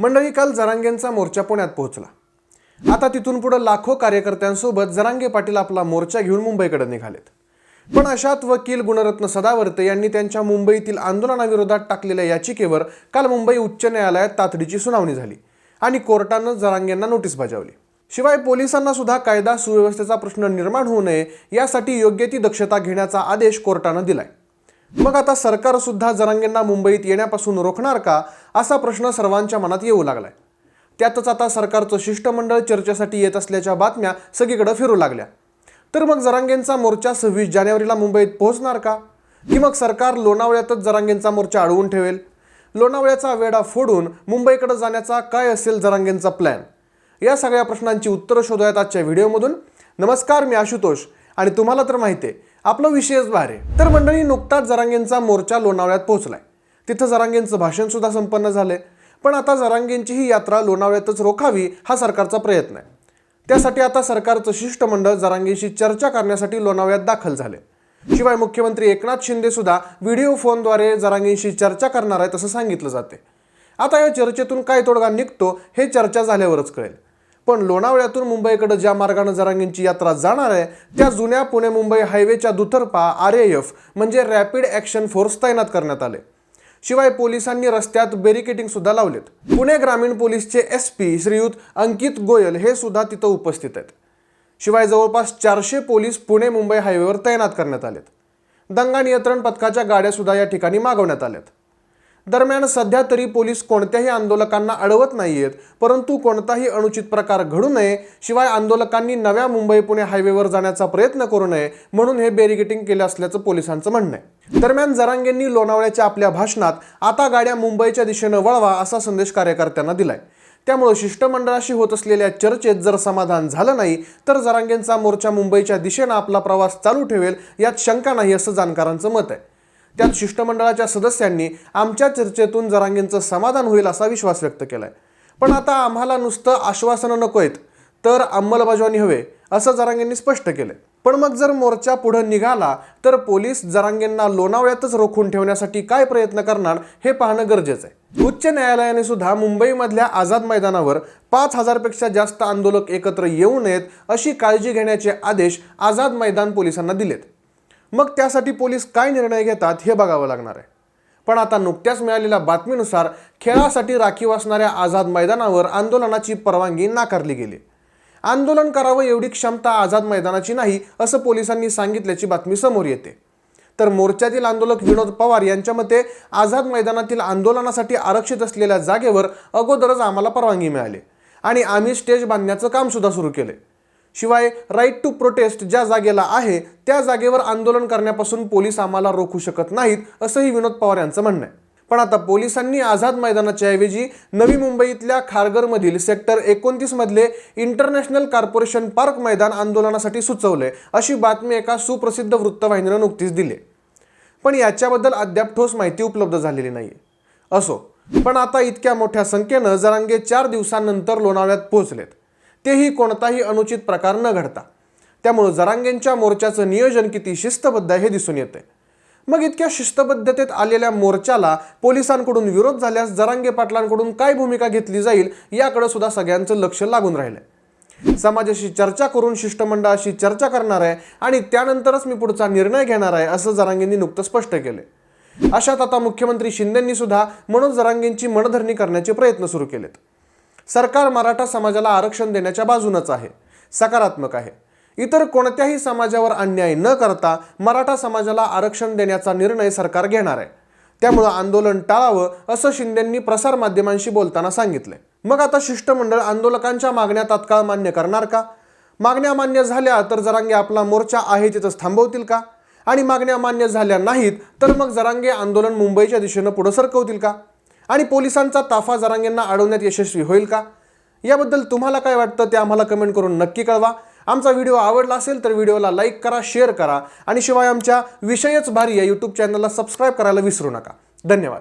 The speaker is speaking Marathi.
मंडळी काल जरांगेंचा मोर्चा पुण्यात पोहोचला. आता तिथून पुढे लाखो कार्यकर्त्यांसोबत जरांगे पाटील आपला मोर्चा घेऊन मुंबईकडे निघालेत. पण अशात वकील गुणरत्न सदावर्ते यांनी त्यांच्या मुंबईतील आंदोलनाविरोधात टाकलेल्या याचिकेवर काल मुंबई उच्च न्यायालयात तातडीची सुनावणी झाली आणि कोर्टानं जरांगेंना नोटीस बजावली. शिवाय पोलिसांना सुद्धा कायदा सुव्यवस्थेचा प्रश्न निर्माण होऊ नये यासाठी योग्य ती दक्षता घेण्याचा आदेश कोर्टानं दिलाय. मग आता सरकार सुद्धा जरांगेंना मुंबईत येण्यापासून रोखणार का असा प्रश्न सर्वांच्या मनात येऊ लागलाय. त्यातच आता सरकारचं शिष्टमंडळ चर्चेसाठी येत असल्याच्या बातम्या सगळीकडे फिरू लागल्या. तर मग जरांगेंचा मोर्चा सव्वीस जानेवारीला मुंबईत पोहोचणार का? की मग सरकार लोणावळ्यातच जरांगेंचा मोर्चा अडवून ठेवेल? लोणावळ्याचा वेढा फोडून मुंबईकडे जाण्याचा काय असेल जरांगेंचा प्लॅन या सगळ्या प्रश्नांची उत्तरं शोधूयात आजच्या व्हिडिओमधून. नमस्कार मी आशुतोष आणि तुम्हाला तर माहिती आहे आपलं विषयच बाहेर आहे. तर मंडळी नुकताच जरांगेंचा मोर्चा लोणावळ्यात पोहोचलाय. तिथं जरांगेंचं भाषणसुद्धा संपन्न झालंय. पण आता जरांगेंची ही यात्रा लोणावळ्यातच रोखावी हा सरकारचा प्रयत्न आहे. त्यासाठी आता सरकारचं शिष्टमंडळ जरांगेशी चर्चा करण्यासाठी लोणावळ्यात दाखल झाले शिवाय मुख्यमंत्री एकनाथ शिंदे सुद्धा व्हिडिओ फोनद्वारे जरांगेंशी चर्चा करणार आहे असं सांगितलं जाते आता या चर्चेतून काय तोडगा निघतो हे चर्चा झाल्यावरच कळेल. पण लोणावळ्यातून मुंबईकडे ज्या मार्गाने जरांगेंची यात्रा जाणार आहे त्या जुन्या पुणे मुंबई हायवेच्या दुतर्फा आर ए एफ म्हणजे रॅपिड ॲक्शन फोर्स तैनात करण्यात आले. शिवाय पोलिसांनी रस्त्यात बॅरिकेटिंग सुद्धा लावलेत. पुणे ग्रामीण पोलीसचे एस पी श्रीयुत अंकित गोयल हे सुद्धा तिथं उपस्थित आहेत. शिवाय जवळपास चारशे पोलीस पुणे मुंबई हायवेवर तैनात करण्यात आलेत. दंगा नियंत्रण पथकाच्या गाड्या सुद्धा या ठिकाणी मागवण्यात आल्यात. दरम्यान सध्या तरी पोलीस कोणत्याही आंदोलकांना अडवत नाहीयेत परंतु कोणताही अनुचित प्रकार घडू नये शिवाय आंदोलकांनी नव्या मुंबई पुणे हायवेवर जाण्याचा प्रयत्न करू नये म्हणून हे बॅरिगेटिंग केलं असल्याचं पोलिसांचं म्हणणं आहे. दरम्यान जरांगेंनी लोणावळ्याच्या आपल्या भाषणात आता गाड्या मुंबईच्या दिशेनं वळवा असा संदेश कार्यकर्त्यांना दिलाय. त्यामुळे शिष्टमंडळाशी होत असलेल्या चर्चेत जर समाधान झालं नाही तर जरांगेंचा मोर्चा मुंबईच्या दिशेनं आपला प्रवास चालू ठेवेल यात शंका नाही असं जाणकारांचं मत आहे. त्यात शिष्टमंडळाच्या सदस्यांनी आमच्या चर्चेतून जरांगेंचं समाधान होईल असा विश्वास व्यक्त केलाय. पण आता आम्हाला नुसतं आश्वासनं नको आहेत तर अंमलबजावणी हवे असं जरांगेंनी स्पष्ट केलंय. पण मग जर मोर्चा पुढं निघाला तर पोलीस जरांगेंना लोणावळ्यातच रोखून ठेवण्यासाठी काय प्रयत्न करणार हे पाहणं गरजेचं आहे. उच्च न्यायालयाने सुद्धा मुंबईमधल्या आझाद मैदानावर पाच हजारपेक्षा जास्त आंदोलक एकत्र येऊ नयेत अशी काळजी घेण्याचे आदेश आझाद मैदान पोलिसांना दिलेत. मग त्यासाठी पोलीस काय निर्णय घेतात हे बघावं लागणार आहे. पण आता नुकत्याच मिळालेल्या बातमीनुसार खेळासाठी राखीव असणाऱ्या आझाद मैदानावर आंदोलनाची परवानगी नाकारली गेली. आंदोलन करावं एवढी क्षमता आझाद मैदानाची नाही असं पोलिसांनी सांगितल्याची बातमी समोर येते. तर मोर्चातील आंदोलक विनोद पवार यांच्या मते आझाद मैदानातील आंदोलनासाठी आरक्षित असलेल्या जागेवर अगोदरच आम्हाला परवानगी मिळाली आणि आम्ही स्टेज बांधण्याचं काम सुद्धा सुरू केले. शिवाय राईट टू प्रोटेस्ट ज्या जागेला आहे त्या जागेवर आंदोलन करण्यापासून पोलीस आम्हाला रोखू शकत नाहीत असंही विनोद पवार यांचं म्हणणं आहे. पण आता पोलिसांनी आझाद मैदानाच्या ऐवजी नवी मुंबईतल्या खारघरमधील सेक्टर एकोणतीसमधले इंटरनॅशनल कॉर्पोरेशन पार्क मैदान आंदोलनासाठी सुचवले अशी बातमी एका सुप्रसिद्ध वृत्तवाहिनीनं नुकतीच दिली पण याच्याबद्दल अद्याप ठोस माहिती उपलब्ध झालेली नाही असो पण आता इतक्या मोठ्या संख्येनं जरांगे चार दिवसांनंतर लोणावळ्यात पोहोचलेत. तेही कोणताही अनुचित प्रकार न घडता. त्यामुळे जरांगेंच्या मोर्चाचं नियोजन किती शिस्तबद्ध आहे हे दिसून येते मग इतक्या शिस्तबद्धतेत आलेल्या मोर्चाला पोलिसांकडून विरोध झाल्यास जरांगे पाटलांकडून काय भूमिका घेतली जाईल याकडे सुद्धा सगळ्यांचं लक्ष लागून राहिलंय. समाजाशी चर्चा करून शिष्टमंडळाशी चर्चा करणार आहे आणि त्यानंतरच मी पुढचा निर्णय घेणार आहे असं जरांगेंनी नुकतं स्पष्ट केले अशात आता मुख्यमंत्री शिंदेंनी सुद्धा मनोज जरांगेंची मनधरणी करण्याचे प्रयत्न सुरू केलेत. सरकार मराठा समाजाला आरक्षण देण्याच्या बाजूनच आहे. सकारात्मक आहे. इतर कोणत्याही समाजावर अन्याय न करता मराठा समाजाला आरक्षण देण्याचा निर्णय सरकार घेणार आहे. त्यामुळं आंदोलन टाळावं असं शिंदेंनी प्रसारमाध्यमांशी बोलताना सांगितलंय. मग आता शिष्टमंडळ आंदोलकांच्या मागण्या तात्काळ मान्य करणार का? मागण्या मान्य झाल्या तर जरांगे आपला मोर्चा आहे तिथंच थांबवतील का? आणि मागण्या मान्य झाल्या नाहीत तर मग जरांगे आंदोलन मुंबईच्या दिशेनं पुढं सरकवतील का? आणि पोलिसांचा ताफा जरांगेंना अडवण्यात यशस्वी होईल का? याबद्दल तुम्हाला काय वाटतं ते आम्हाला कमेंट करून नक्की कळवा. आमचा व्हिडिओ आवडला असेल तर व्हिडिओला लाईक करा शेअर करा आणि शिवाय आमच्या विषयच भारी या यूट्यूब चॅनलला सबस्क्राईब करायला विसरू नका. धन्यवाद.